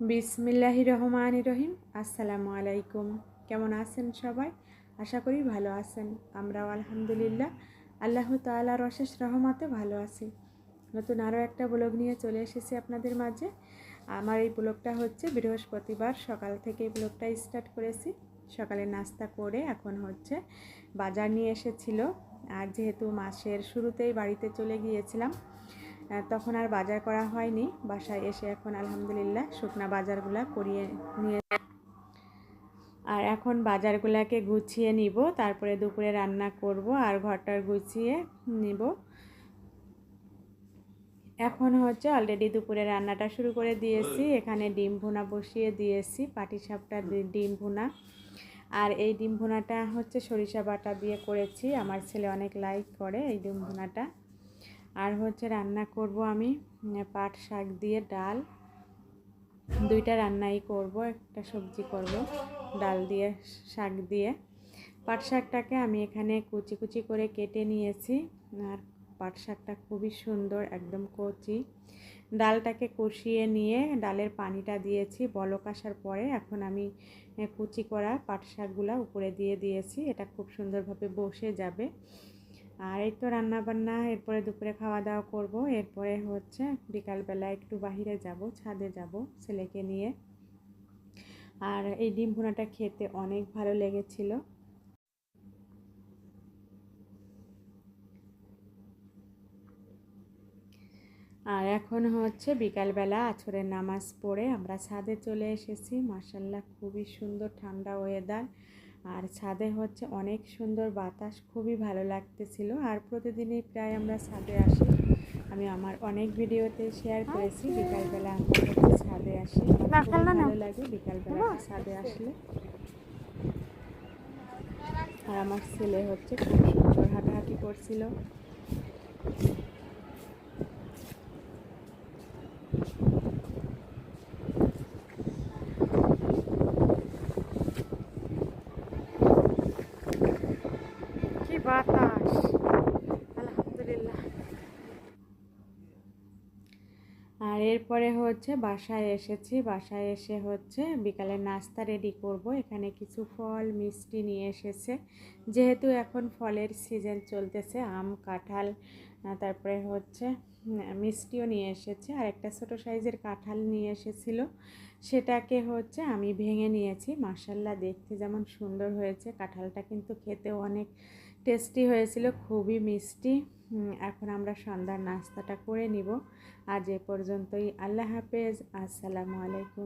বিসমিল্লাহি রহমান রহিম। আসসালামু আলাইকুম। কেমন আছেন সবাই? আশা করি ভালো আছেন। আমরাও আলহামদুলিল্লাহ। আল্লাহ তালার অশেষ রহমাতে ভালো আছি। নতুন আরও একটা ব্লগ নিয়ে চলে এসেছি আপনাদের মাঝে। আমার এই ব্লগটা হচ্ছে বৃহস্পতিবার। সকাল থেকে এই ব্লগটা স্টার্ট করেছি। সকালে নাস্তা করে এখন হচ্ছে বাজার নিয়ে এসেছিল। আর যেহেতু মাসের শুরুতেই বাড়িতে চলে গিয়েছিলাম তখন আর বাজার করা হয়নি। বাসায় এসে এখন আলহামদুলিল্লাহ শুকনা বাজারগুলা করিয়ে নিয়ে আর এখন বাজারগুলাকে গুছিয়ে নিব। তারপরে দুপুরে রান্না করব আর ঘরটার গুছিয়ে নিব। এখন হচ্ছে অলরেডি দুপুরে রান্নাটা শুরু করে দিয়েছি। এখানে ডিম ভুনা বসিয়ে দিয়েছি পাটিসাপটা ডিম ভুনা। আর এই ডিম ভুনাটা হচ্ছে সরিষা বাটা দিয়ে করেছি। আমার ছেলে অনেক লাইক করে এই ডিম ভুনাটা। আর হচ্ছে রান্না করব আমি পাট শাক দিয়ে ডাল। দুইটা রান্নাই করব, একটা সবজি করব, ডাল দিয়ে শাক দিয়ে। পাট শাকটাকে আমি এখানে কুচি কুচি করে কেটে নিয়েছি, আর পাট শাকটা খুবই সুন্দর, একদম কচি। ডালটাকে কষিয়ে নিয়ে ডালের পানিটা দিয়েছি, বলক আসার পরে এখন আমি কুচি করা পাট শাকগুলা উপরে দিয়ে দিয়েছি, এটা খুব সুন্দরভাবে বসে যাবে। আর এই তো রান্না বান্না এরপরে দুপুরে খাওয়া দাওয়া করব। এরপরে হচ্ছে বিকালবেলা একটু বাহিরে যাব, ছাদে যাব ছেলেকে নিয়ে। আর এই ডিম ভুনাটা খেতে অনেক ভালো লেগেছিল। আর এখন হচ্ছে বিকালবেলা আছরের নামাজ পড়ে আমরা ছাদে চলে এসেছি। মার্শাল্লাহ খুবই সুন্দর ঠান্ডা ওয়েদার আর ছাদে হচ্ছে অনেক সুন্দর বাতাস খুবই ভালো লাগতেছিল। আর প্রতিদিনই প্রায় আমরা ছাদে আসি। আমি আমার অনেক ভিডিওতে শেয়ার করেছি বিকালবেলা আমরা ছাদে আসি। ভালো লাগে বিকালবেলা ছাদে আসলে। আর আমার ছেলে হচ্ছে খুব সুন্দর হাঁটাহাঁটি করছিল। বাতাস। আলহামদুলিল্লাহ। আর এরপরে হচ্ছে বাসায় এসেছি। বাসায় এসে হচ্ছে বিকালে নাস্তা রেডি করব। এখানে কিছু ফল, মিষ্টি নিয়ে এসেছে। যেহেতু এখন ফলের সিজন চলতেছে, আম, কাঁঠাল তারপরে হচ্ছে মিষ্টিও নিয়ে এসেছে। আর একটা ছোটো সাইজের কাঁঠাল নিয়ে এসেছিল। সেটাকে হচ্ছে আমি ভেঙে নিয়েছি। মাসাল্লাহ দেখতে যেমন সুন্দর হয়েছে। কাঁঠালটা কিন্তু খেতেও অনেক টেস্টি হয়েছিল, খুবই মিষ্টি। এখন আমরা সন্ধ্যার নাস্তাটা করে নিব। আজ এ পর্যন্তই। আল্লাহ হাফেজ। আসসালামু আলাইকুম।